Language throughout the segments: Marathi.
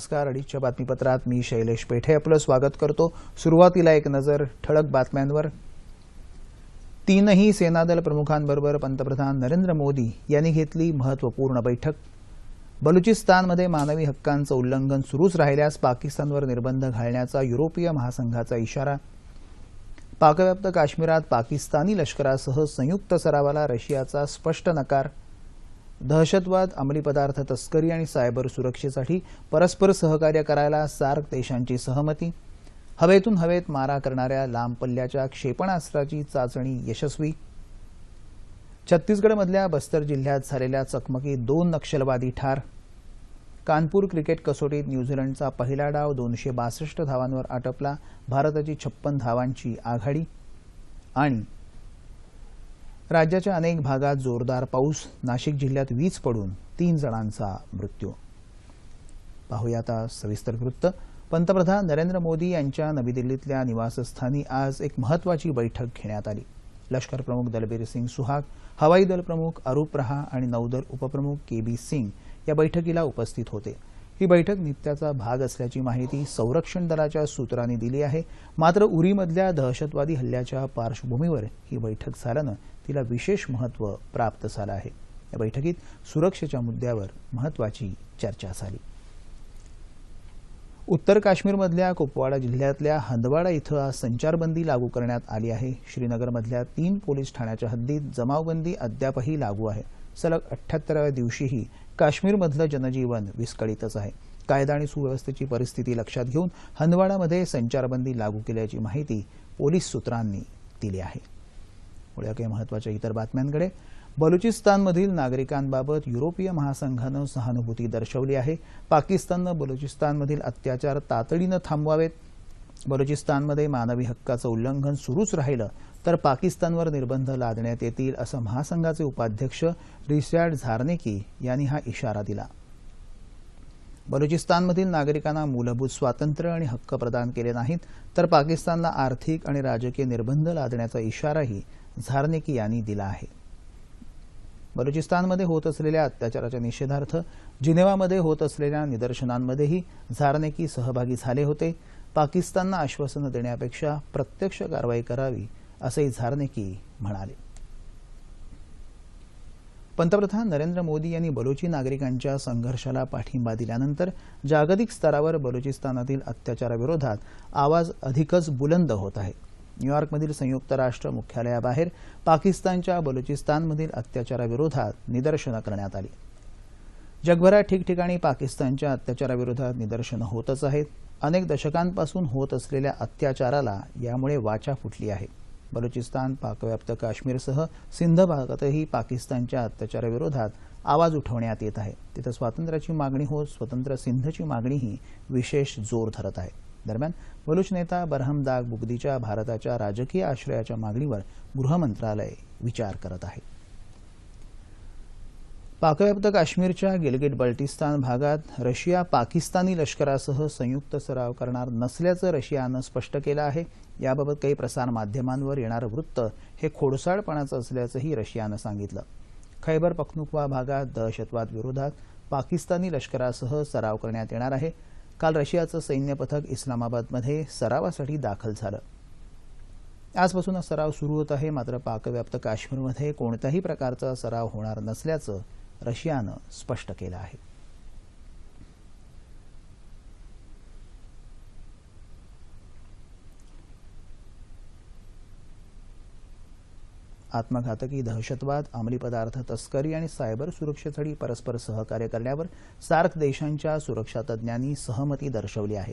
नमस्कार. अडीचच्या बातमीपत्रात मी शैलेश पेठे आपलं स्वागत करतो. सुरुवातीला एक नजर ठळक बातम्यांवर. तीनही सेनादल प्रमुखांबरोबर पंतप्रधान नरेंद्र मोदी यांनी घेतली महत्त्वपूर्ण बैठक. बलुचिस्तानमध्ये मानवी हक्कांचं उल्लंघन सुरूच राहिल्यास पाकिस्तानवर निर्बंध घालण्याचा युरोपीय महासंघाचा इशारा. पाकव्याप्त काश्मीरात पाकिस्तानी लष्करासह संयुक्त सरावाला रशियाचा स्पष्ट नकार. दहशतवाद अंमली पदार्थ तस्करी आणि सायबर सुरक्षेसाठी परस्पर सहकार्य करायला सार्क देशांची सहमती. हवेतून हवेत मारा करणाऱ्या लांब पल्ल्याच्या क्षेपणास्त्राची चाचणी यशस्वी. छत्तीसगडमधल्या बस्तर जिल्ह्यात झालेल्या चकमकीत दोन नक्षलवादी ठार. कानपूर क्रिकेट कसोटीत न्यूझीलंडचा पहिला डाव दोनशे बासष्ट धावांवर आटपला भारताची छप्पन धावांची आघाडी. आणि राज्याच्या अनेक भागात जोरदार पाऊस नाशिक जिल्ह्यात वीज पडून तीन जणांचा मृत्यू. पाहूया आता सविस्तर वृत्त. पंतप्रधान नरेंद्र मोदी यांच्या नवी दिल्लीतल्या निवासस्थानी आज एक महत्वाची बैठक घेण्यात आली. लष्कर प्रमुख दलबीर सिंग सुहाग हवाई दल प्रमुख अरूप रहा आणि नौदल उपप्रमुख के बी सिंग या बैठकीला उपस्थित होते. ही बैठक नित्याचा भाग असल्याची माहिती संरक्षण दलाच्या सूत्रांनी दिली आहे. मात्र उरीमधल्या दहशतवादी हल्ल्याच्या पार्श्वभूमीवर ही बैठक झाल्यानं तिला विशेष महत्त्व प्राप्त झालं आहे. या बैठकीत सुरक्षेच्या मुद्द्यावर महत्वाची चर्चा झाली. उत्तर काश्मीरमधल्या कुपवाडा जिल्ह्यातल्या हंदवाडा इथं आज संचारबंदी लागू करण्यात आली आहे. श्रीनगरमधल्या तीन पोलीस ठाण्याच्या हद्दीत जमावबंदी अद्यापही लागू आहे. सलग अठ्ठ्याहत्तराव्या दिवशीही काश्मीरमधलं जनजीवन विस्कळीतच आहे. कायदा आणि सुव्यवस्थेची परिस्थिती लक्षात घेऊन हंदवाडामध्ये संचारबंदी लागू केल्याची माहिती पोलीस सूत्रांनी दिली आहे. वळूया काही महत्त्वाच्या इतर बातम्यांकडे. बलुचिस्तानमधील नागरिकांबाबत युरोपीय महासंघानं सहानुभूती दर्शवली आहे. पाकिस्ताननं बलुचिस्तानमधील अत्याचार तातडीनं थांबवावेत. बलुचिस्तानमध्ये मानवी हक्काचं उल्लंघन सुरूच राहिलं तर पाकिस्तानवर निर्बंध लादण्यात येतील असं महासंघाचे उपाध्यक्ष रिसॅड झारनेकी यांनी हा इशारा दिला. बलुचिस्तानमधील नागरिकांना मूलभूत स्वातंत्र्य आणि हक्क प्रदान केले नाहीत तर पाकिस्तानला आर्थिक आणि राजकीय निर्बंध लादण्याचा इशाराही झारनेकी यांनी दिला आहे. बलुचिस्तानमध्ये होत असलेल्या अत्याचाराच्या निषेधार्थ जिनेवामध्ये होत असलेल्या निदर्शनांमध्येही झारनेकी सहभागी झाले होते. पाकिस्ताननं आश्वासनं देण्यापेक्षा प्रत्यक्ष कारवाई करावी असंही झारनेकी म्हणाले. पंतप्रधान नरेंद्र मोदी यांनी बलुची नागरिकांच्या संघर्षाला पाठिंबा दिल्यानंतर जागतिक स्तरावर बलुचिस्तानातील अत्याचाराविरोधात आवाज अधिकच बुलंद होत आहे. न्यूयॉर्कमधील संयुक्त राष्ट्र मुख्यालयाबाहेर पाकिस्तानच्या बलुचिस्तानमधील अत्याचाराविरोधात निदर्शनं करण्यात आली. जगभरात ठिकठिकाणी पाकिस्तानच्या अत्याचाराविरोधात निदर्शनं होतच आहेत. अनेक दशकांपासून होत असलेल्या अत्याचाराला यामुळे वाचा फुटली आहे. बलुचिस्तान पाकव्याप्त काश्मीरसह सिंध भागातही पाकिस्तानच्या अत्याचाराविरोधात आवाज उठवण्यात येत आहे. तिथं स्वातंत्र्याची मागणी होत स्वतंत्र सिंधची मागणीही विशेष जोर धरत आहे. दरम्यान बलुच नेता बरहम दाग बुगदीच्या भारताच्या राजकीय आश्रयाच्या मागणीवर गृहमंत्रालय विचार करत आहे. पाकव्याप्त काश्मीरच्या गिलगिट बल्टिस्तान भागात रशिया पाकिस्तानी लष्करासह संयुक्त सराव करणार नसल्याचं रशियानं स्पष्ट केलं आहे. याबाबत काही प्रसारमाध्यमांवर येणारं वृत्त हे खोडसाळपणाचं असल्याचंही रशियानं सांगितलं. खैबर पख्तुनख्वा भागात दहशतवाद विरोधात पाकिस्तानी लष्करासह सराव करण्यात येणार आहे. काल रशियाचं सैन्य पथक इस्लामाबादमध्ये सरावासाठी दाखल झालं. आजपासून हा सराव सुरू होत आहे. मात्र पाकव्याप्त काश्मीरमध्ये कोणत्याही प्रकारचा सराव होणार नसल्याचं रशियानं स्पष्ट केलं आहे. आत्मघातकी दहशतवाद अंमली पदार्थ तस्करी आणि सायबर सुरक्षेसाठी परस्पर सहकार्य करण्यावर सार्क देशांच्या सुरक्षा तज्ज्ञांनी सहमती दर्शवली आहे.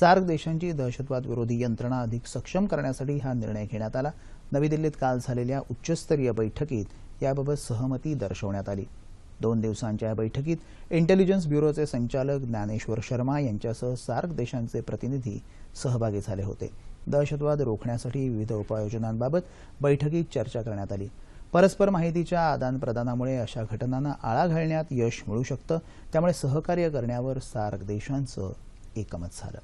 सार्क देशांची दहशतवाद विरोधी यंत्रणा अधिक सक्षम करण्यासाठी हा निर्णय घेण्यात आला. नवी दिल्लीत काल झालेल्या उच्चस्तरीय बैठकीत याबाबत सहमती दर्शवण्यात आली. दोन दिवसांच्या या बैठकीत इंटेलिजन्स ब्युरोचे संचालक ज्ञानेश्वर शर्मा यांच्यासह सार्क देशांचे प्रतिनिधी सहभागी झाले होते. दहशतवाद रोखण्यासाठी विविध उपाययोजनांबाबत बैठकीत चर्चा करण्यात आली. परस्पर माहितीच्या आदानप्रदानामुळे अशा घटनांना आळा घालण्यात यश मिळू शकतं त्यामुळे सहकार्य करण्यावर सार्क देशांचं एकमत झालं.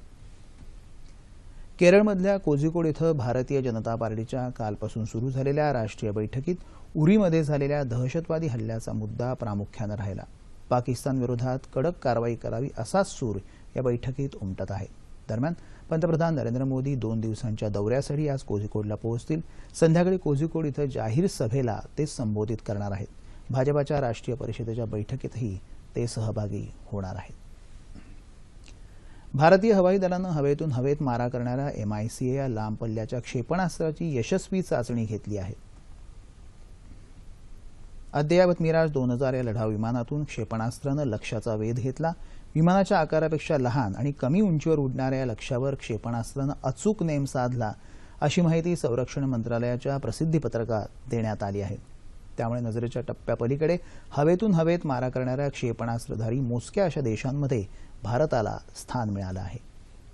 केरळमधल्या कोझिकोड इथं भारतीय जनता पार्टीच्या कालपासून सुरू झालेल्या राष्ट्रीय बैठकीत उरीमध्ये झालेल्या दहशतवादी हल्ल्याचा मुद्दा प्रामुख्यानं राहिला. पाकिस्तान विरोधात कडक कारवाई करावी असाच सूर या बैठकीत उमटत आहे. दरम्यान पंतप्रधान नरेंद्र मोदी दोन दिवसांच्या दौऱ्यासाठी आज कोझिकोडला पोहोचतील. संध्याकाळी कोझिकोड इथं जाहीर सभेला ते संबोधित करणार आहेत. भाजपाच्या राष्ट्रीय परिषदेच्या बैठकीतही ते सहभागी होणार आहेत. भारतीय हवाई दलानं हवेतून हवेत मारा करणाऱ्या एमआयसीए या लांब पल्ल्याच्या क्षेपणास्त्राची यशस्वी चाचणी घेतली आहे. अद्ययावत मिराज दोन हजार या लढाऊ विमानातून क्षेपणास्त्रानं लक्ष्याचा वेध घेतला. विमानाच्या आकारापेक्षा लहान आणि कमी उंचीवर उडणाऱ्या या लक्ष्यावर क्षेपणास्त्रानं अचूक नेम साधला अशी माहिती संरक्षण मंत्रालयाच्या प्रसिद्धीपत्रकात देण्यात आली आहे. त्यामुळे नजरेच्या टप्प्यापलीकडे हवेतून हवेत मारा करणाऱ्या क्षेपणास्त्रधारी मोजक्या अशा देशांमध्ये भारताला स्थान मिळालं आहे.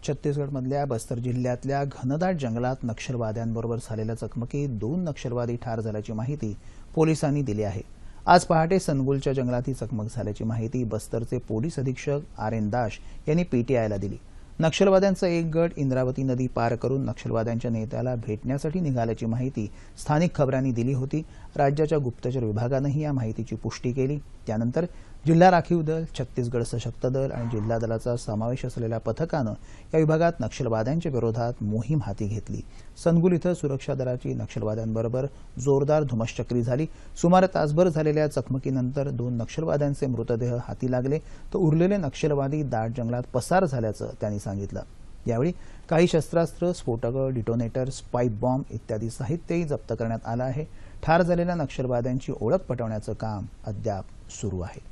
छत्तीसगडमधल्या बस्तर जिल्ह्यातल्या घनदाट जंगलात नक्षलवाद्यांबरोबर झालेल्या चकमकीत दोन नक्षलवादी ठार झाल्याची माहिती पोलिसांनी दिली आहे. आज पहाटे सनगुलच्या जंगलात ही चकमक झाल्याची माहिती बस्तरचे पोलीस अधीक्षक आर एन दास यांनी पीटीआयला दिली. नक्षलवाद्यांचा एक गट इंद्रावती नदी पार करून नक्षलवाद्यांच्या नेत्याला भेटण्यासाठी निघाल्याची माहिती स्थानिक खबरांनी दिली होती. राज्याच्या गुप्तचर विभागानंही या माहितीची पुष्टी केली. त्यानंतर जिल्हा राखीव दल छत्तीसगड सशक्त दल आणि जिल्हा दलाचा समावेश असलेल्या पथकानं या विभागात नक्षलवाद्यांच्या विरोधात मोहीम हाती घेतली. सनगुल इथं सुरक्षा दलाची नक्षलवाद्यांबरोबर जोरदार धुमश्चक्री झाली. सुमारे तासभर झालेल्या चकमकीनंतर दोन नक्षलवाद्यांचे मृतदेह हाती लागले. तर उरलेले नक्षलवादी दाट जंगलात पसार झाल्याचं त्यांनी सांगितलं. यावेळी काही शस्त्रास्त्र स्फोटकं डिटोनेटर स्पाईक बॉम्ब इत्यादी साहित्यही जप्त करण्यात आलं आहे. ठार झालेल्या नक्षलवाद्यांची ओळख पटवण्याचं काम अद्याप सुरू आहे.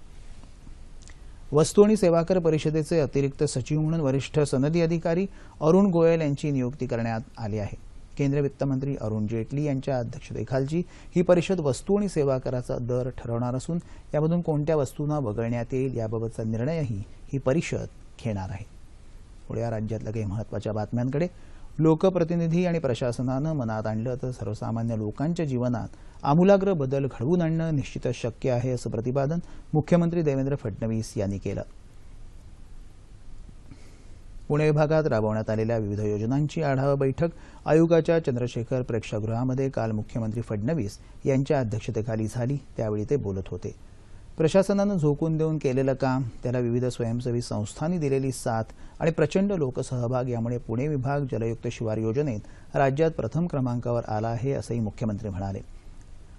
वस्तू आणि सेवा कर परिषदेचे अतिरिक्त सचिव म्हणून वरिष्ठ सनदी अधिकारी अरुण गोयल यांची नियुक्ती करण्यात आली आहे. केंद्रीय वित्तमंत्री अरुण जेटली यांच्या अध्यक्षतेखालची ही परिषद वस्तू आणि सेवा कराचा दर ठरवणार असून यामधून कोणत्या वस्तूंना वगळण्यात येईल याबाबतचा निर्णयही ही परिषद घेणार आहे. पुढे या राज्यातल्या काही महत्त्वाच्या बातम्यांकडे. लोकप्रतिनिधी आणि प्रशासनानं मनात आणलं तर सर्वसामान्य लोकांच्या जीवनात आमूलाग्र बदल घडवून आणणं निश्चितच शक्य आहे असं प्रतिपादन मुख्यमंत्री देवेंद्र फडणवीस यांनी केलं. पुणे विभागात राबवण्यात आलेल्या विविध योजनांची आढावा बैठक आयोगाच्या चंद्रशेखर प्रेक्षागृहामध्ये काल मुख्यमंत्री फडणवीस यांच्या अध्यक्षतेखाली झाली. त्यावेळी ते बोलत होते. प्रशासनानं झोकून देऊन केलेलं काम त्याला विविध स्वयंसेवी संस्थांनी दिलेली साथ आणि प्रचंड लोकसहभाग यामुळे पुणे विभाग जलयुक्त शिवार योजनेत राज्यात प्रथम क्रमांकावर आला आहे असंही मुख्यमंत्री म्हणाले.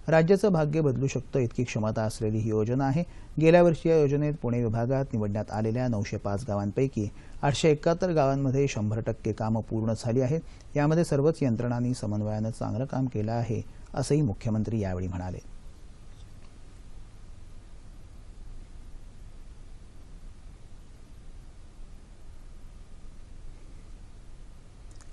राज्याचं भाग्य बदलू शकतं इतकी क्षमता असलेली ही योजना आहे. गेल्या वर्षी या योजनेत पुणे विभागात निवडण्यात आलेल्या नऊशे पाच गावांपैकी आठशे एकाहत्तर गावांमध्ये शंभर टक्के कामं पूर्ण झाली आहेत. यामध्ये सर्वच यंत्रणांनी समन्वयानं चांगलं काम केलं आहे असंही मुख्यमंत्री यावेळी म्हणाले.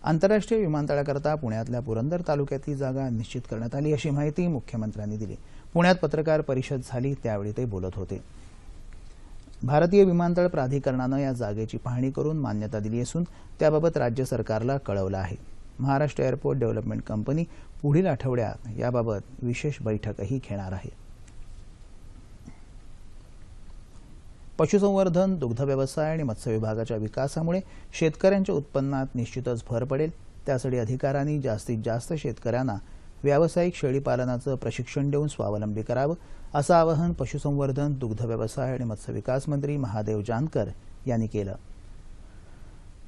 आंतरराष्ट्रीय विमानतळाकरता पुण्यातल्या पुरंदर तालुक्यातली जागा निश्चित करण्यात आली अशी माहिती मुख्यमंत्र्यांनी दिली. पुण्यात पत्रकार परिषद झाली त्यावेळी ते बोलत होते. भारतीय विमानतळ प्राधिकरणानं या जागेची पाहणी करून मान्यता दिली असून त्याबाबत राज्य सरकारला कळवलं आहे. महाराष्ट्र एअरपोर्ट डेव्हलपमेंट कंपनी पुढील आठवड्यात याबाबत विशेष बैठकही घेणार आहे. पशुसंवर्धन दुग्धव्यवसाय आणि मत्स्य विभागाच्या विकासामुळे शेतकऱ्यांच्या उत्पन्नात निश्चितच भर पडेल. त्यासाठी अधिकाऱ्यांनी जास्तीत जास्त शेतकऱ्यांना व्यावसायिक शेळीपालनाचं प्रशिक्षण देऊन स्वावलंबी करावं असं आवाहन पशुसंवर्धन दुग्धव्यवसाय आणि मत्स्य विकास मंत्री महादेव जानकर यांनी केलं.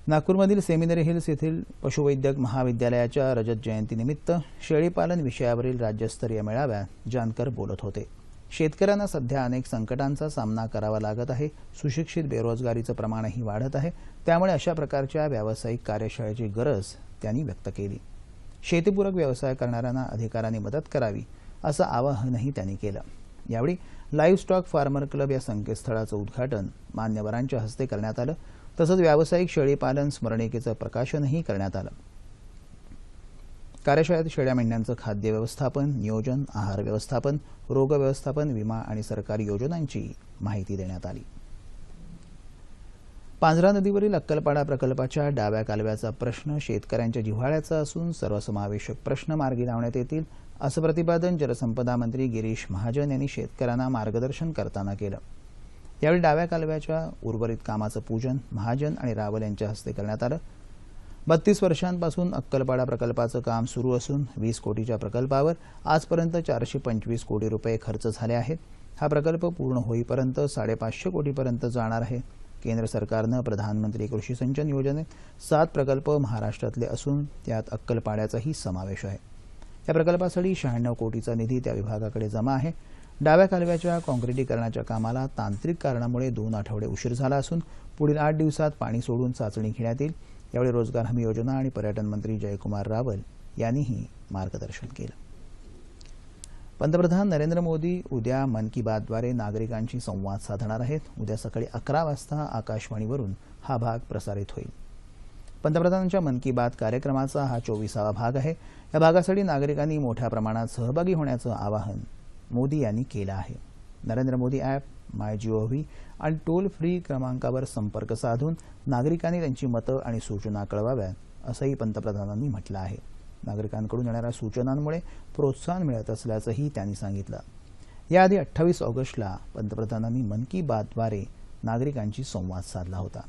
नागपूरमधील सेमिनरी हिल्स येथील पशुवैद्यक महाविद्यालयाच्या रजत जयंतीनिमित्त शेळीपालन विषयावरील राज्यस्तरीय मेळाव्यात जानकर बोलत होते. शेतकऱ्यांना सध्या अनेक संकटांचा सामना करावा लागत आहे. सुशिक्षित बेरोजगारीचं प्रमाणही वाढत आहे. त्यामुळे अशा प्रकारच्या व्यावसायिक कार्यशाळेची गरज त्यांनी व्यक्त केली. शेतीपूरक व्यवसाय करणाऱ्यांना अधिकाऱ्यांनी मदत करावी असं आवाहनही त्यांनी केलं. यावेळी लाईव्ह स्टॉक फार्मर क्लब या संकेतस्थळाचं उद्घाटन मान्यवरांच्या हस्ते करण्यात आलं. तसंच व्यावसायिक शेळीपालन स्मरणिकेचं प्रकाशनही करण्यात आलं. कार्यशाळेत शेळ्या मेंढ्यांचं खाद्य व्यवस्थापन नियोजन आहार व्यवस्थापन रोग व्यवस्थापन विमा आणि सरकारी योजनांची माहिती देण्यात आली. पांझरा नदीवरील अक्कलपाडा प्रकल्पाच्या डाव्या कालव्याचा प्रश्न शेतकऱ्यांच्या जिव्हाळ्याचा असून सर्वसमावेशक प्रश्न मार्गी लावण्यात येतील असं प्रतिपादन जलसंपदा मंत्री गिरीश महाजन यांनी शेतकऱ्यांना मार्गदर्शन करताना केलं. यावेळी डाव्या कालव्याच्या उर्वरित कामाचं पूजन महाजन आणि रावल यांच्या हस्ते करण्यात आलं. बत्तीस वर्षांपासून अक्कलपाडा प्रकल्पाचं काम सुरू असून वीस कोटीच्या प्रकल्पावर आजपर्यंत चारशे पंचवीस कोटी रुपये खर्च झाले आहेत. हा प्रकल्प पूर्ण होईपर्यंत साडेपाचशे कोटीपर्यंत जाणार आहे. केंद्र सरकारनं प्रधानमंत्री कृषी सिंचन योजनेत सात प्रकल्प महाराष्ट्रातले असून त्यात अक्कलपाड्याचाही समावेश आहे. या प्रकल्पासाठी शहाण्णव कोटीचा निधी त्या विभागाकडे जमा आहे. डाव्या कालव्याच्या काँक्रिटीकरणाच्या कामाला तांत्रिक कारणामुळे दोन आठवडे उशीर झाला असून पुढील आठ दिवसात पाणी सोडून चाचणी घेण्यात येईल. यावेळी रोजगार हमी योजना आणि पर्यटन मंत्री जयकुमार रावल यांनीही मार्गदर्शन केलं. पंतप्रधान नरेंद्र मोदी उद्या मन की बातद्वारे नागरिकांशी संवाद साधणार आहेत. उद्या सकाळी अकरा वाजता आकाशवाणीवरून हा भाग प्रसारित होईल. पंतप्रधानांच्या मन की बात कार्यक्रमाचा हा चोवीसावा भाग आहे. या भागासाठी नागरिकांनी मोठ्या प्रमाणात सहभागी होण्याचं आवाहन मोदी यांनी केलं आहे. Narendra Modi app my V आणि टोल फ्री क्रमांकावर संपर्क साधून नागरिकांनी त्यांची मतं आणि सूचना कळवाव्यात असंही पंतप्रधानांनी म्हटलं आहे. नागरिकांकडून येणाऱ्या सूचनांमुळे प्रोत्साहन मिळत असल्याचंही त्यांनी सांगितलं. याआधी अठ्ठावीस ऑगस्टला पंतप्रधानांनी मन की बातद्वारे नागरिकांशी संवाद साधला होता.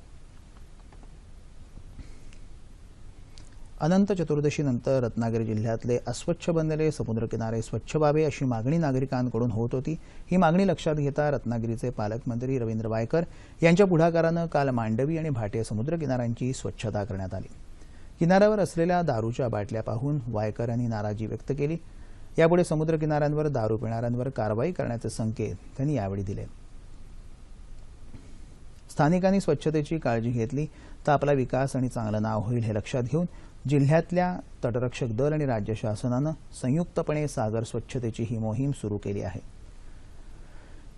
अनंत चतुर्दशीनंतर रत्नागिरी जिल्ह्यातले अस्वच्छ बनलेले समुद्रकिनारे स्वच्छ व्हावे अशी मागणी नागरिकांकडून होत होती. ही मागणी लक्षात घेता रत्नागिरीचे पालकमंत्री रवींद्र वायकर यांच्या पुढाकारानं काल मांडवी आणि भाटे समुद्रकिनाऱ्यांची स्वच्छता करण्यात आली. किनाऱ्यावर असलेल्या दारूच्या बाटल्या पाहून वायकर यांनी नाराजी व्यक्त केली. यापुढे समुद्रकिनाऱ्यांवर दारू पिणाऱ्यांवर कारवाई करण्याचे संकेत त्यांनी यावेळी दिले. स्थानिकांनी स्वच्छतेची काळजी घेतली. तर आपला विकास आणि चांगलं नाव होईल हे लक्षात घेऊन जिल्ह्यातल्या तटरक्षक दल आणि राज्य शासनानं संयुक्तपणे सागर स्वच्छतेची ही मोहीम सुरू केली आहे.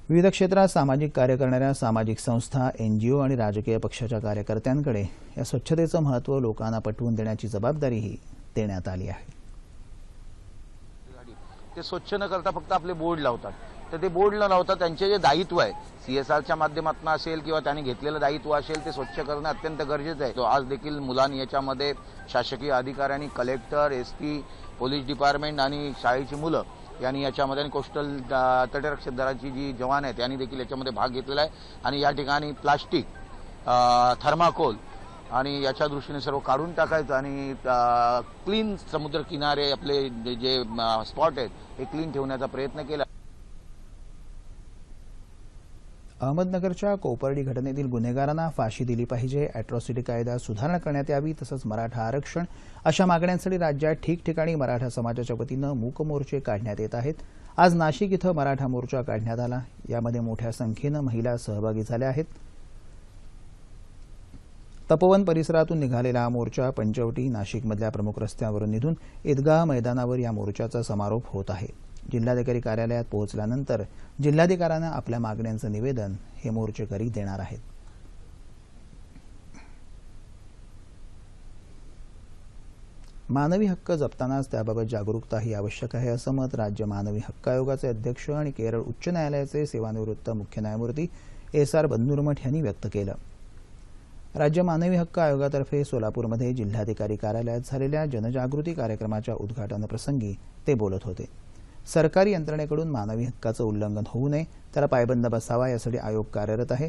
विविध क्षेत्रात सामाजिक कार्य करणाऱ्या सामाजिक संस्था एनजीओ आणि राजकीय पक्षाच्या कार्यकर्त्यांकडे या स्वच्छतेचं महत्त्व लोकांना पटवून देण्याची जबाबदारीही देण्यात आली आहे. ते स्वच्छ न करता फक्त आपले बोर्ड लावतात. तर ते बोर्डला नव्हता. त्यांचे जे दायित्व आहे सीएसआरच्या माध्यमातून असेल किंवा त्यांनी घेतलेलं दायित्व असेल ते स्वच्छ करणं अत्यंत गरजेचं आहे. तो आज देखील मुलांनी याच्यामध्ये शासकीय अधिकाऱ्यांनी collector S P police department आणि शाळेची मुलं यांनी याच्यामध्ये आणि कोस्टल तटरक्षक दलाची जी जवान आहेत त्यांनी देखील याच्यामध्ये भाग घेतलेला आहे. आणि या ठिकाणी प्लास्टिक थर्माकोल आणि याच्या दृष्टीने सर्व काढून टाकायचं आणि क्लीन समुद्र किनारे आपले जे स्पॉट आहेत हे क्लीन ठेवण्याचा प्रयत्न केला. अहमदनगरच्या कोपर्डी घटनेतील गुन्हेगारांना फाशी दिली पाहिजे अॅट्रॉसिटी कायदा सुधारणा करण्यात यावी तसंच मराठा आरक्षण अशा मागण्यांसाठी राज्यात ठिकठिकाणी मराठा समाजाच्या वतीनं मूक मोर्चे काढण्यात येत आहेत. आज नाशिक इथं मराठा मोर्चा काढण्यात आला. यामध्ये मोठ्या संख्येनं महिला सहभागी झाल्या आहेत. तपोवन परिसरातून निघालेला मोर्चा पंचवटी नाशिकमधल्या प्रमुख रस्त्यावरून निधून ईदगाह मैदानावर या मोर्चाचा समारोप होत आहे. जिल्हाधिकारी कार्यालयात पोहोचल्यानंतर जिल्हाधिकाऱ्यांना आपल्या मागण्यांचं निवेदन हे मोर्चेकरी देणार आहेत. मानवी हक्क जपतानाच त्याबाबत जागरूकता ही आवश्यक आहे असं मत राज्य मानवी हक्क आयोगाचे अध्यक्ष आणि केरळ उच्च न्यायालयाचे सेवानिवृत्त मुख्य न्यायमूर्ती एस आर बंदुरमठ यांनी व्यक्त केलं. राज्य मानवी हक्क आयोगातर्फे सोलापूरमध्ये जिल्हाधिकारी कार्यालयात झालेल्या जनजागृती कार्यक्रमाच्या उद्घाटनप्रसंगी ते बोलत होते. सरकारी यंत्रणेकडून मानवी हक्काचं उल्लंघन होऊ नये त्याला पायबंद बसावा यासाठी आयोग कार्यरत आहे.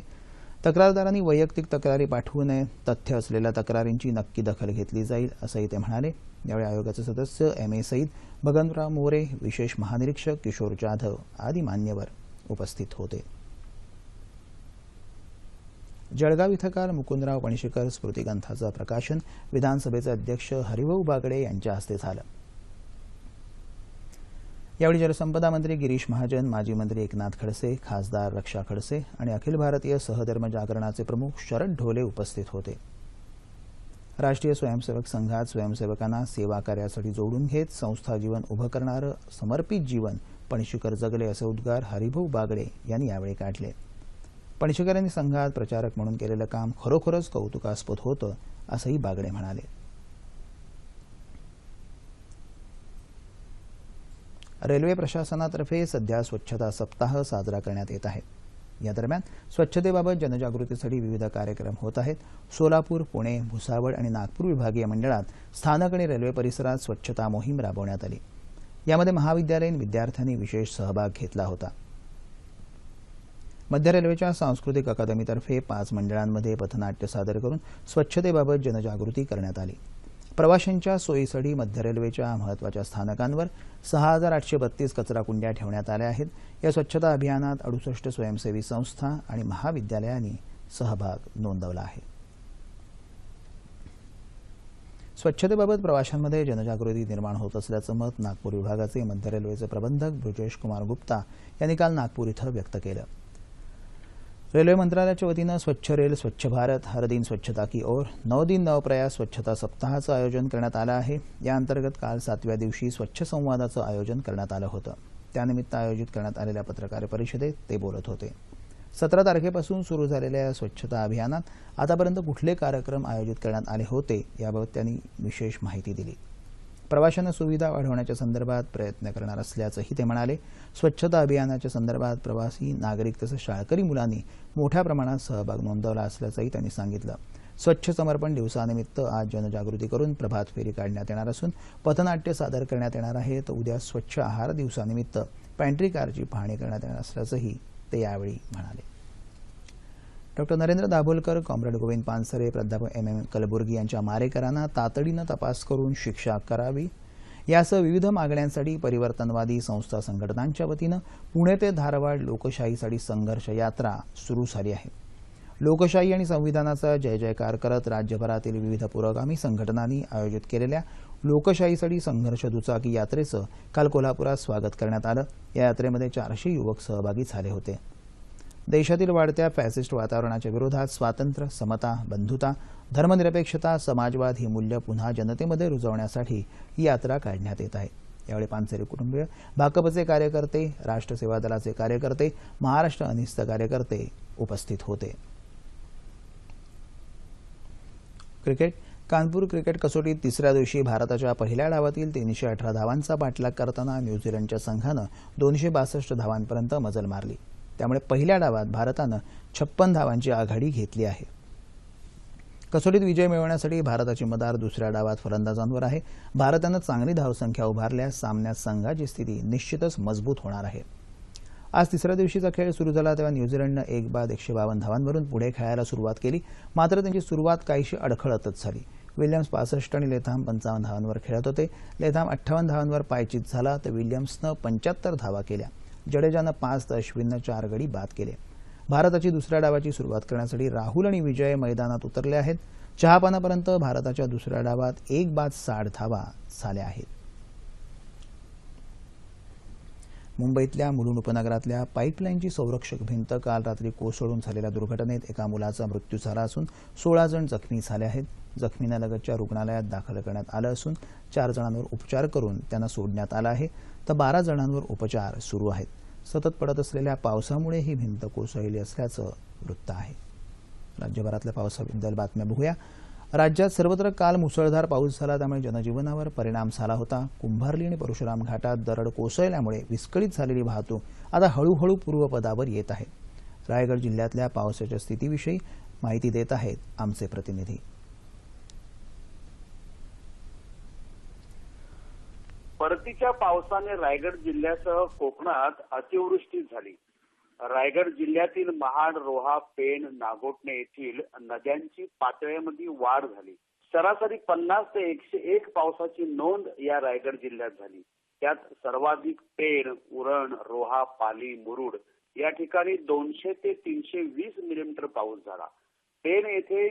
तक्रारदारांनी वैयक्तिक तक्रारी पाठवू नये तथ्य असलेल्या तक्रारींची नक्की दखल घेतली जाईल असंही ते म्हणाले. यावेळी आयोगाचे सदस्य एम ए सईद भगनराव मोरे विशेष महानिरीक्षक किशोर जाधव आदी मान्यवर उपस्थित होते. जळगाव इथं काल मुकुंदराव पणशीकर स्मृतिग्रंथाचं प्रकाशन विधानसभेचे अध्यक्ष हरिभाऊ बागडे यांच्या हस्ते झालं. यावेळी जलसंपदा मंत्री गिरीश महाजन माजी मंत्री एकनाथ खडसे खासदार रक्षा खडसे आणि अखिल भारतीय सहधर्म जागरणाचे प्रमुख शरद ढोले उपस्थित होते. राष्ट्रीय स्वयंसेवक संघात स्वयंसेवकांना सेवा कार्यासाठी जोडून घेत संस्था जीवन उभं करणारं समर्पित जीवन पणशीकर जगले असे उद्गार हरिभाऊ बागडे यांनी यावेळी काढले. पणशीकर यांनी संघात प्रचारक म्हणून केलेलं काम खरोखरच कौतुकास्पद होतं असंही बागडे म्हणाले. रेल्वे प्रशासनातर्फे सध्या स्वच्छता सप्ताह साजरा करण्यात येत आहे. या दरम्यान स्वच्छतेबाबत जनजागृतीसाठी विविध कार्यक्रम होत आहेत. सोलापूर पुणे भुसावळ आणि नागपूर विभागीय मंडळात स्थानक आणि रेल्वे परिसरात स्वच्छता मोहीम राबवण्यात आली. यामध्ये महाविद्यालयीन विद्यार्थ्यांनी विशेष सहभाग घेतला होता. मध्य रेल्वेच्या सांस्कृतिक अकादमीतर्फे पाच मंडळांमध्ये पथनाट्य सादर करून स्वच्छतेबाबत जनजागृती करण्यात आली. प्रवाशांच्या सोयीसाठी मध्य रेल्वेच्या महत्त्वाच्या स्थानकांवर सहा हजार आठशे बत्तीस कचरा कुंड्या ठेवण्यात आल्या आहेत. या स्वच्छता अभियानात अडुसष्ट स्वयंसेवी संस्था आणि महाविद्यालयांनी सहभाग नोंदवला आहे. स्वच्छतेबाबत प्रवाशांमध्ये जनजागृती निर्माण होत असल्याचं मत नागपूर विभागाचे मध्य रेल्वेचे प्रबंधक ब्रिजेश कुमार गुप्ता यांनी काल नागपूर इथं व्यक्त केलं. रेल्वे मंत्रालयाच्या वतीनं स्वच्छ रेल स्वच्छ भारत हर दिन स्वच्छता की ओर नऊ दिन नव प्रयास स्वच्छता सप्ताहाचं आयोजन करण्यात आलं आहे. या अंतर्गत काल सातव्या दिवशी स्वच्छ संवादाचं आयोजन करण्यात आलं होतं. त्यानिमित्त आयोजित करण्यात आलेल्या पत्रकार परिषदेत ते बोलत होते. सतरा तारखेपासून सुरू झालेल्या या स्वच्छता अभियानात आतापर्यंत कुठले कार्यक्रम आयोजित करण्यात आले होते याबाबत त्यांनी विशेष माहिती दिली. प्रवाशांना सुविधा वाढवण्याच्या संदर्भात प्रयत्न करणार असल्याचंही ते म्हणाले. स्वच्छता अभियानाच्या संदर्भात प्रवासी नागरिक तसंच शाळकरी मुलांनी मोठ्या प्रमाणात सहभाग नोंदवला असल्याचंही त्यांनी सांगितलं. स्वच्छ समर्पण दिवसानिमित्त आज जनजागृती करून प्रभात फेरी काढण्यात येणार असून पथनाट्य सादर करण्यात येणार आहे. तर उद्या स्वच्छ आहार दिवसानिमित्त पॅन्ट्री कारची पाहणी करण्यात येणार असल्याचंही ते यावेळी म्हणाले. डॉक्टर नरेंद्र दाभोलकर कॉम्रेड गोविंद पानसरे प्राध्यापक एम. एम. कलबुर्गी यांच्या मारेकरांना तातडीनं तपास करून शिक्षा करावी. यासह विविध मागण्यांसाठी परिवर्तनवादी संस्था संघटनांच्या वतीनं पुणे ते धारवाड लोकशाहीसाठी संघर्ष यात्रा सुरू झाली आहे. लोकशाही आणि संविधानाचा जय जयकार करत राज्यभरातील विविध पुरोगामी संघटनांनी आयोजित केलेल्या लोकशाहीसाठी संघर्ष दुचाकी यात्रेचं काल कोल्हापुरात स्वागत करण्यात आलं. या यात्रेमध्ये चारशे युवक सहभागी झाले होते. देशातील वाढत्या फॅसिस्ट वातावरणाच्या विरोधात स्वातंत्र्य समता बंधुता धर्मनिरपेक्षता समाजवाद ही मूल्य पुन्हा जनतेमध्ये रुजवण्यासाठी ही यात्रा काढण्यात येत आहे. यावेळी पानसरे कुटुंबीय भाकपचे कार्यकर्ते राष्ट्र सेवा दलाचे कार्यकर्ते महाराष्ट्र अनिस्त कार्यकर्ते उपस्थित होते. क्रिकेट कानपूर क्रिकेट कसोटीत तिसऱ्या दिवशी भारताच्या पहिल्या डावातील तीनशे अठरा धावांचा पाठलाग करताना न्यूझीलंडच्या संघानं दोनशे बासष्ट धावांपर्यंत मजल मारली. त्यामुळे पहिल्या डावात भारतानं छप्पन धावांची आघाडी घेतली आहे. कसोटीत विजय मिळवण्यासाठी भारताची मदार दुसऱ्या डावात फलंदाजांवर आहे. भारतानं चांगली धावसंख्या उभारल्यास सामन्यात संघाची स्थिती निश्चितच मजबूत होणार आहे. आज तिसऱ्या दिवशीचा खेळ सुरू झाला तेव्हा न्यूझीलंडनं एक बाद एकशे बावन्न धावांवरून पुढे खेळायला सुरुवात केली. मात्र त्यांची सुरुवात काहीशी अडखळतच झाली. विल्यम्स पासष्ट आणि लेथाम पंचावन्न धावांवर खेळत होते. लेथाम अठ्ठावन्न धावांवर पायचित झाला तर विल्यम्सनं पंच्याहत्तर धावा केल्या. जडेजानं पाच तर अश्विननं चार गडी बाद केले. भारताची दुसऱ्या डावाची सुरुवात करण्यासाठी राहुल आणि विजय मैदानात उतरले आहेत. चहापानापर्यंत भारताच्या दुसऱ्या डावात एक बाद साठ धावा झाल्या आहेत. मुंबईतल्या मुलुंड उपनगरातल्या पाईपलाईनची संरक्षक भिंत काल रात्री कोसळून झालेल्या दुर्घटनेत एका मुलाचा मृत्यू झाला असून सोळा जण जखमी झाले आहेत. जखमींना लगतच्या रुग्णालयात दाखल करण्यात आलं असून चार जणांवर उपचार करून त्यांना सोडण्यात आलं आहे. तर बारा जणांवर उपचार सुरू आहेत. सतत पडत असलेल्या पावसामुळे ही भिंत कोसळली असल्याचं वृत्त आहे. राज्यभरातल्या पावसाबद्दल बातम्या बघूया. राज्यात सर्वत्र काल मुसळधार पाऊस झाला त्यामुळे जनजीवनावर परिणाम झाला होता. कुंभारली आणि परशुराम घाटात दरड कोसळल्यामुळे विस्कळीत झालेली वाहतूक आता हळूहळू पूर्वपदावर येत आहे. रायगड जिल्ह्यातल्या पावसाच्या स्थितीविषयी माहिती देत आहेत आमचे प्रतिनिधी. परतीच्या पावसाने रायगड जिल्ह्यासह कोकणात अतिवृष्टी झाली. रायगड जिल्ह्यातील महाड रोहा पेण नागोटणे येथील नद्यांची पातळ्यामध्ये वाढ झाली. सरासरी पन्नास ते एकशे एक पावसाची नोंद या रायगड जिल्ह्यात झाली. त्यात सर्वाधिक पेण उरण रोहा पाली मुरुड या ठिकाणी दोनशे ते तीनशे वीस मिलीमीटर पाऊस झाला. पेण येथे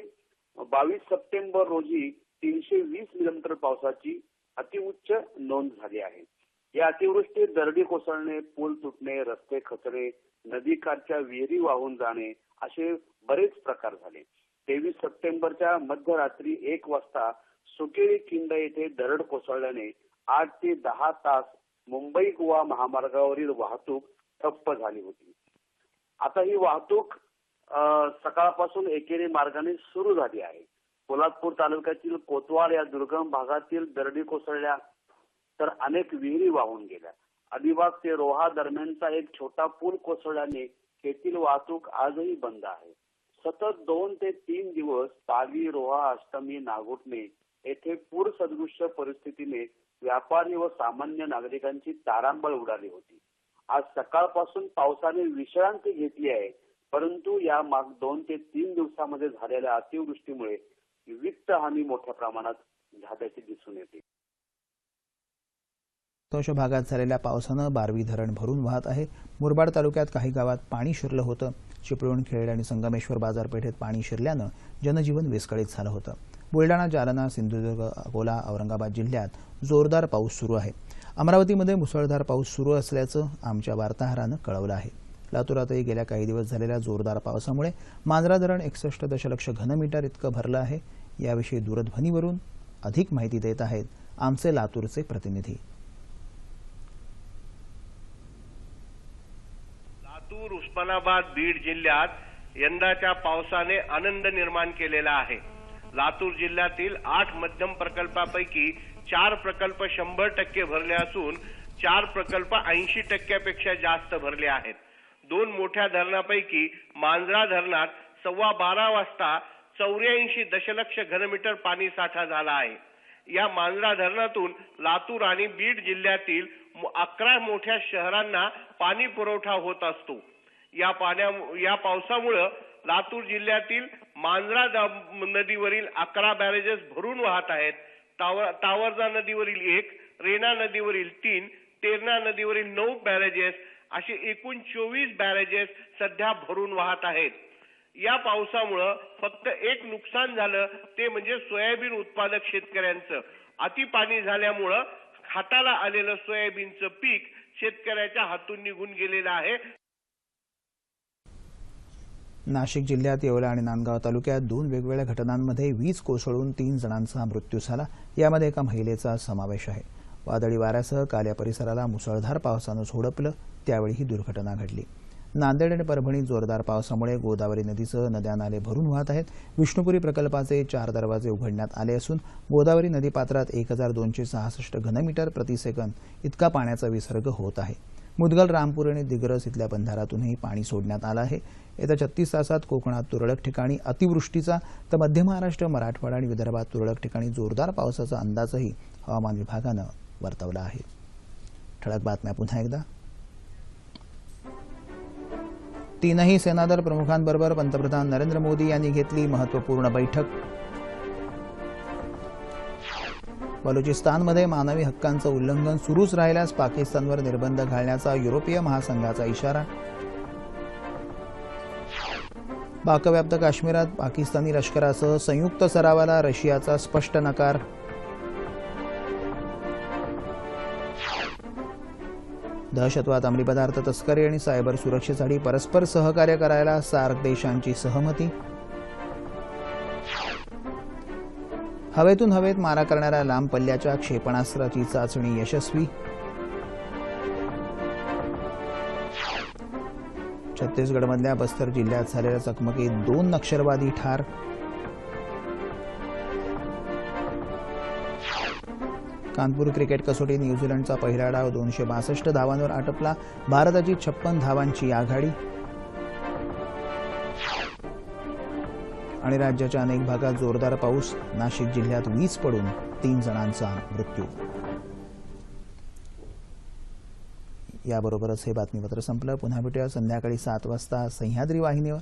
बावीस सप्टेंबर रोजी तीनशे वीस मिलीमीटर पावसाची अतिउच्च नोंद झाली आहे. या अतिवृष्टीत दरडी कोसळणे पूल तुटणे रस्ते खचणे नदीकाठच्या विहिरी वाहून जाणे असे बरेच प्रकार झाले. तेवीस सप्टेंबरच्या मध्यरात्री एक वाजता सुकेळी किंड येथे दरड कोसळल्याने आठ ते दहा तास मुंबई गोवा महामार्गावरील वाहतूक ठप्प झाली होती. आता ही वाहतूक सकाळपासून एकेरी मार्गाने सुरू झाली आहे. पोलादपूर तालुक्यातील कोतवाल या दुर्गम भागातील दरडी कोसळल्या तर अनेक विहिरी वाहून गेल्या. अलिबाग ते रोहा दरम्यानचा एक छोटा पूल कोसळल्याने येथील वाहतूक आजही बंद आहे. सतत दोन ते तीन दिवस पाली रोहा अष्टमी नागोटणे येथे पूर सदृश्य परिस्थितीने व्यापारी व सामान्य नागरिकांची तारांबळ उडाली होती. आज सकाळपासून पावसाने विश्रांती घेतली आहे परंतु या माग दोन ते तीन दिवसामध्ये झालेल्या अतिवृष्टीमुळे वित्त हानी मोठ्या प्रमाणात झाल्याचे दिसून येते. तोश भागात झालेल्या पावसानं बारवी धरण भरून वाहत आहे. मुरबाड तालुक्यात काही गावात पाणी शिरलं होतं. चिपळूण खेळ आणि संगमेश्वर बाजारपेठेत पाणी शिरल्यानं जनजीवन विस्कळीत झालं होतं. बुलडाणा जालना सिंधुदुर्ग अकोला औरंगाबाद जिल्ह्यात जोरदार पाऊस सुरू आहे. अमरावतीमध्ये मुसळधार पाऊस सुरू असल्याचं आमच्या वार्ताहरानं कळवलं आहे. लातूरातही गेल्या काही दिवस झालेल्या जोरदार पावसामुळे मांजरा धरण एकसष्ट दशलक्ष घनमीटर इतकं भरलं आहे. याविषयी दूरध्वनीवरून अधिक माहिती देत आहेत आमचे लातूरचे प्रतिनिधी. लातूर उस्मानाबाद बीड जिल्ह्यात यंदाच्या पावसाने आनंद निर्माण केलेला आहे. लातूर जिल्ह्यातील आठ मध्यम प्रकल्पापैकी चार प्रकल्प शंभर टक्के भरले असून चार प्रकल्प ऐंशी टक्क्यापेक्षा जास्त भरले आहेत. दोन मोठ्या धरणापैकी मांजरा धरणात सव्वा बारा वाजता चौऱ्याऐंशी दशलक्ष घनमीटर पाणी साठा झाला आहे. या मांजरा धरणातून लातूर आणि बीड जिल्ह्यातील अकरा मोठ्या शहरांना पाणी पुरवठा होत असतो. या पाण्या या पावसामुळं लातूर जिल्ह्यातील मांजरा नदीवरील अकरा बॅरेजेस भरून वाहत आहेत. तावर तावरजा नदीवरील एक रेणा नदीवरील तीन तेरणा नदीवरील नऊ बॅरेजेस असे एकूण चोवीस बॅरेजेस सध्या भरून वाहत आहेत. या पावसामुळं फक्त एक नुकसान झालं ते म्हणजे सोयाबीन उत्पादक शेतकऱ्यांचं. अति पाणी झाल्यामुळं हाताला आलेलं सोयाबीनचं पीक शेतकऱ्याच्या हातून निघून गेलेलं आहे. नाशिक जिल्ह्यात येवला आणि नांदगाव तालुक्यात दोन वेगवेगळ्या घटनांमध्ये वीज कोसळून तीन जणांचा मृत्यू झाला. यामध्ये एका महिलेचा समावेश आहे. वादळी वाऱ्यासह काल या परिसराला मुसळधार पावसानं झोडपलं. त्यावेळी ही दुर्घटना घडली. नांदेड आणि परभणीत जोरदार पावसामुळे गोदावरी नदीसह नद्या नाले भरून वाहत आहेत. विष्णुपुरी प्रकल्पाचे चार दरवाजे उघडण्यात आले असून गोदावरी नदीपात्रात एक हजार दोनशे सहासष्ट घनमीटर प्रतिसेकंद इतका पाण्याचा विसर्ग होत आहे. मुदगल रामपूर आणि दिग्रस इथल्या बंधारातूनही पाणी सोडण्यात आलं आहे. येत्या छत्तीस तासात कोकणात तुरळक ठिकाणी अतिवृष्टीचा तर मध्य महाराष्ट्र मराठवाडा आणि विदर्भात तुरळक ठिकाणी जोरदार पावसाचा अंदाजही हवामान विभागानं वर्तवला आहे. ठळक बातम्या पुन्हा एकदा. तीनही सेनादल प्रमुखांबरोबर पंतप्रधान नरेंद्र मोदी यांनी घेतली महत्त्वपूर्ण बैठक. बलुचिस्तानमध्ये मानवी हक्कांचं उल्लंघन सुरूच राहिल्यास पाकिस्तानवर निर्बंध घालण्याचा युरोपीय महासंघाचा इशारा. पाकव्याप्त काश्मीरात पाकिस्तानी लष्करासह संयुक्त सरावाला रशियाचा स्पष्ट नकार. दहशतवाद अंमली पदार्थ तस्करी आणि सायबर सुरक्षेसाठी परस्पर सहकार्य करायला सार्क देशांची सहमती. हवेतून हवेत मारा करणाऱ्या लांब पल्ल्याच्या क्षेपणास्त्राची चाचणी यशस्वी. छत्तीसगडमधल्या बस्तर जिल्ह्यात झालेल्या चकमकीत दोन नक्षलवादी ठार. कानपूर क्रिकेट कसोटी न्यूझीलंडचा पहिला डाव दोनशे बासष्ट धावांवर आटपला. भारताची छप्पन धावांची आघाडी. आणि राज्याच्या अनेक भागात जोरदार पाऊस. नाशिक जिल्ह्यात वीज पडून तीन जणांचा मृत्यू. याबरोबरच हे बातमीपत्र संपलं. पुन्हा भेटूया संध्याकाळी सात वाजता सह्याद्री वाहिनीवर.